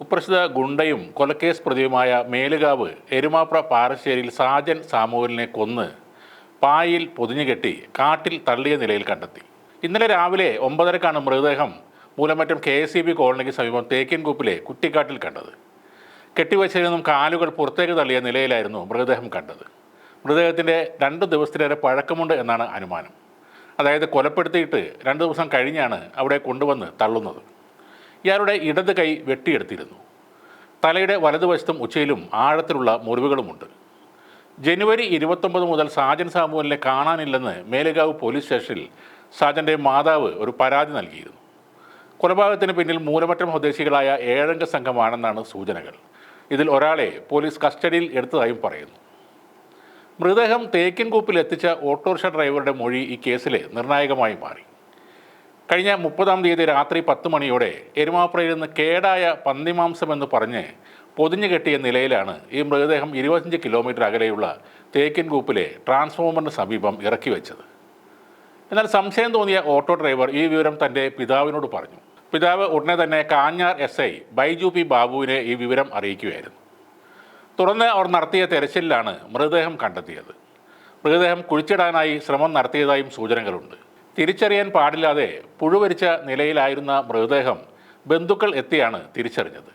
കുപ്രസിദ്ധ ഗുണ്ടയും കൊലക്കേസ് പ്രതിയുമായ മേലുകാവ് എരുമാപ്ര പാറശ്ശേരിയിൽ സാജൻ സാമുവലിനെ കൊന്ന് പായിൽ പൊതിഞ്ഞുകെട്ടി കാട്ടിൽ തള്ളിയ നിലയിൽ കണ്ടെത്തി. ഇന്നലെ രാവിലെ ഒമ്പതരക്കാണ് മൃതദേഹം Moolamattom K S C B കോളനിക്ക് സമീപം തേക്കിൻകൂപ്പിലെ കുറ്റിക്കാട്ടിൽ കണ്ടത്. കെട്ടിവച്ചതിൽ നിന്നും കാലുകൾ പുറത്തേക്ക് തള്ളിയ നിലയിലായിരുന്നു മൃതദേഹം കണ്ടത്. മൃതദേഹത്തിന്റെ രണ്ട് ദിവസത്തിലേറെ പഴക്കമുണ്ട് എന്നാണ് അനുമാനം. അതായത് കൊലപ്പെടുത്തിയിട്ട് രണ്ട് ദിവസം കഴിഞ്ഞാണ് അവിടെ കൊണ്ടുവന്ന് തള്ളുന്നത്. ഇയാളുടെ ഇടത് കൈ വെട്ടിയെടുത്തിരുന്നു. തലയുടെ വലതുവശത്തും ഉച്ചയിലും ആഴത്തിലുള്ള മുറിവുകളുമുണ്ട്. ജനുവരി ഇരുപത്തൊമ്പത് മുതൽ സാജൻ സാമുവലിനെ കാണാനില്ലെന്ന് മേലുകാവ് പോലീസ് സ്റ്റേഷനിൽ സാജന്റെ മാതാവ് ഒരു പരാതി നൽകിയിരുന്നു. കൊലപാതകത്തിന് പിന്നിൽ മൂലമറ്റം സ്വദേശികളായ ഏഴംഗ സംഘമാണെന്നാണ് സൂചനകൾ. ഇതിൽ ഒരാളെ പോലീസ് കസ്റ്റഡിയിൽ എടുത്തതായും പറയുന്നു. മൃതദേഹം തേക്കിൻകൂപ്പിൽ എത്തിച്ച ഓട്ടോറിക്ഷ ഡ്രൈവറുടെ മൊഴി ഈ കേസിലെ നിർണായകമായി മാറി. കഴിഞ്ഞ മുപ്പതാം തീയതി രാത്രി പത്ത് മണിയോടെ എരുമാപ്രയിൽ നിന്ന് കേടായ പന്നിമാംസം എന്ന് പറഞ്ഞ് പൊതിഞ്ഞു കെട്ടിയ നിലയിലാണ് ഈ മൃതദേഹം ഇരുപത്തഞ്ച് കിലോമീറ്റർ അകലെയുള്ള തേക്കിൻകൂപ്പിലെ ട്രാൻസ്ഫോമറിന് സമീപം ഇറക്കി വെച്ചത്. എന്നാൽ സംശയം തോന്നിയ ഓട്ടോ ഡ്രൈവർ ഈ വിവരം തന്റെ പിതാവിനോട് പറഞ്ഞു. പിതാവ് ഉടനെ തന്നെ Kanjar S I Baiju P ബാബുവിനെ ഈ വിവരം അറിയിക്കുകയായിരുന്നു. തുടർന്ന് അവർ നടത്തിയ തെരച്ചിലിലാണ് മൃതദേഹം കണ്ടെത്തിയത്. മൃതദേഹം കുഴിച്ചിടാനായി ശ്രമം നടത്തിയതായും സൂചനകളുണ്ട്. തിരിച്ചറിയാൻ പാടില്ലാതെ പുഴുവരിച്ച നിലയിലായിരുന്ന മൃതദേഹം ബന്ധുക്കൾ എത്തിയാണ് തിരിച്ചറിഞ്ഞത്.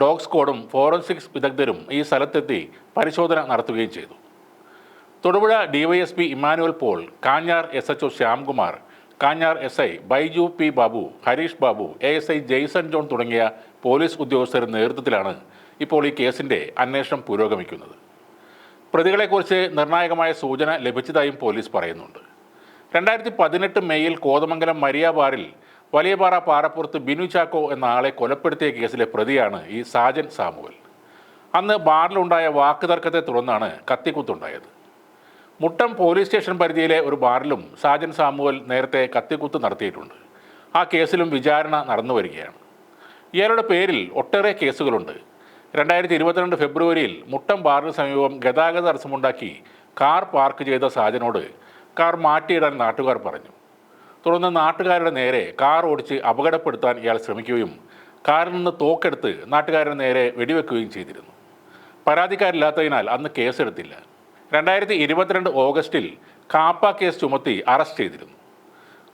ഡോഗ് സ്ക്വാഡും ഫോറൻസിക്സ് വിദഗ്ധരും ഈ സ്ഥലത്തെത്തി പരിശോധന നടത്തുകയും ചെയ്തു. Thodupuzha DYSP Emmanuel Paul Kanjar S H Shyamkumar Kanjar S I Baiju P Babu Harish Babu A S I Jaison John തുടങ്ങിയ പോലീസ് ഉദ്യോഗസ്ഥരുടെ നേതൃത്വത്തിലാണ് ഇപ്പോൾ ഈ കേസിന്റെ അന്വേഷണം പുരോഗമിക്കുന്നത്. പ്രതികളെക്കുറിച്ച് നിർണായകമായ സൂചന ലഭിച്ചതായും പോലീസ് പറയുന്നുണ്ട്. രണ്ടായിരത്തി പതിനെട്ട് മെയ്യിൽ കോതമംഗലം മരിയാബാറിൽ വലിയപാറ പാറപ്പുറത്ത് ബിനു ചാക്കോ എന്ന ആളെ കൊലപ്പെടുത്തിയ കേസിലെ പ്രതിയാണ് ഈ സാജൻ സാമുവൽ. അന്ന് ബാറിലുണ്ടായ വാക്കുതർക്കത്തെ തുടർന്നാണ് കത്തിക്കുത്തുണ്ടായത്. മുട്ടം പോലീസ് സ്റ്റേഷൻ പരിധിയിലെ ഒരു ബാറിലും സാജൻ സാമുവൽ നേരത്തെ കത്തിക്കുത്ത് നടത്തിയിട്ടുണ്ട്. ആ കേസിലും വിചാരണ നടന്നു വരികയാണ്. ഇയാളുടെ പേരിൽ ഒട്ടേറെ കേസുകളുണ്ട്. രണ്ടായിരത്തി ഇരുപത്തിരണ്ട് ഫെബ്രുവരിയിൽ മുട്ടം ബാറിന് സമീപം ഗതാഗത തടസ്സമുണ്ടാക്കി കാർ പാർക്ക് ചെയ്ത സാജനോട് കാർ മാറ്റിയിടാൻ നാട്ടുകാർ പറഞ്ഞു. തുടർന്ന് നാട്ടുകാരുടെ നേരെ കാർ ഓടിച്ച് അപകടപ്പെടുത്താൻ ഇയാൾ ശ്രമിക്കുകയും കാറിൽ നിന്ന് തോക്കെടുത്ത് നാട്ടുകാരുടെ നേരെ വെടിവെക്കുകയും ചെയ്തിരുന്നു. പരാതിക്കാരില്ലാത്തതിനാൽ അന്ന് കേസെടുത്തില്ല. രണ്ടായിരത്തി ഇരുപത്തിരണ്ട് ഓഗസ്റ്റിൽ കാപ്പ കേസ് ചുമത്തി അറസ്റ്റ് ചെയ്തിരുന്നു.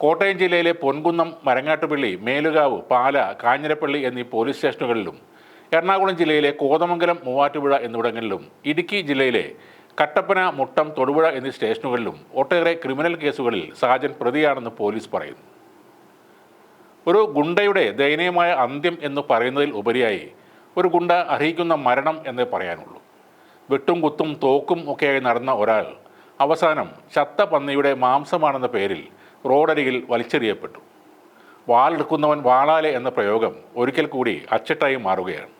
കോട്ടയം ജില്ലയിലെ പൊൻകുന്നം മരങ്ങാട്ടുപള്ളി മേലുകാവ് പാല കാഞ്ഞിരപ്പള്ളി എന്നീ പോലീസ് സ്റ്റേഷനുകളിലും എറണാകുളം ജില്ലയിലെ കോതമംഗലം മൂവാറ്റുപുഴ എന്നിവിടങ്ങളിലും ഇടുക്കി ജില്ലയിലെ കട്ടപ്പന മുട്ടം തൊടുപുഴ എന്നീ സ്റ്റേഷനുകളിലും ഒട്ടേറെ ക്രിമിനൽ കേസുകളിൽ സാജൻ പ്രതിയാണെന്ന് പോലീസ് പറയുന്നു. ഒരു ഗുണ്ടയുടെ ദയനീയമായ അന്ത്യം എന്ന് പറയുന്നതിൽ ഉപരിയായി ഒരു ഗുണ്ട അർഹിക്കുന്ന മരണം എന്നേ പറയാനുള്ളൂ. വെട്ടും കുത്തും തോക്കും ഒക്കെയായി നടന്ന ഒരാൾ അവസാനം ചത്ത പന്നിയുടെ മാംസമാണെന്ന പേരിൽ റോഡരികിൽ വലിച്ചെറിയപ്പെട്ടു. വാളെടുക്കുന്നവൻ വാളാലെ എന്ന പ്രയോഗം ഒരിക്കൽ കൂടി അച്ചട്ടായി മാറുകയാണ്.